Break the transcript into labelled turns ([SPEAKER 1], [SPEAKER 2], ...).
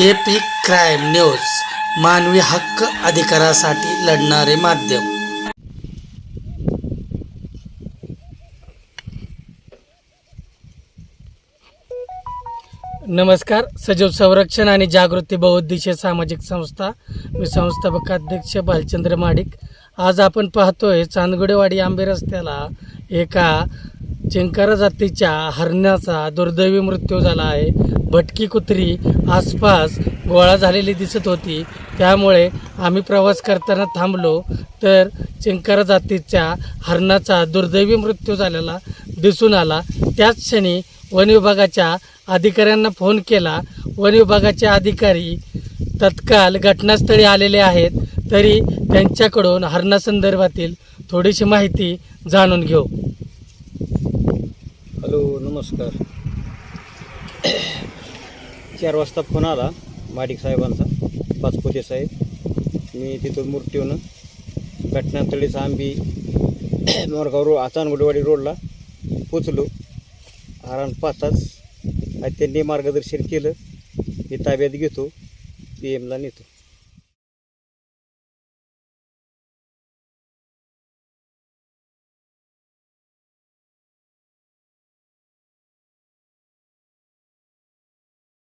[SPEAKER 1] AP crime news मानवी हक्क अधिकारासाठी लढणारे माध्यम. नमस्कार सजीव संरक्षण आणि जागृती बहुउद्देशीय सामाजिक संस्था मी संस्थापक अध्यक्ष भालचंद्र माडिक. आज आपण पाहतोय चांदगुडेवाडी आंबे रस्त्याला एका चिंकारा जातीच्या हरणाचा दुर्दैवी मृत्यू झाला आहे. भटकी कुत्री आसपास गोळा झालेली दिसत होती. त्यामुळे आम्ही प्रवास करताना थांबलो तर चिंकारा जातीच्या हरणाचा दुर्दैवी मृत्यू झालेला दिसून आला. त्याच क्षणी वन विभागाच्या अधिकाऱ्यांना फोन केला. वन विभागाचे अधिकारी तत्काल घटनास्थळी आलेले आहेत तरी त्यांच्याकडून हरणासंदर्भातील थोडीशी माहिती जाणून घेऊ.
[SPEAKER 2] नमस्कार. चार वाजता फोन आला माडिक साहेबांचा पाचपुते साहेब. मी तिथून मूर्तीहून घटनास्थळीचा आंबी मोरगाव रो चांदगुडवाडी रोडला पोचलो. आराम पाचताच आणि त्यांनी मार्गदर्शन केलं. मी ताब्यात घेतो पी एमला नेतो.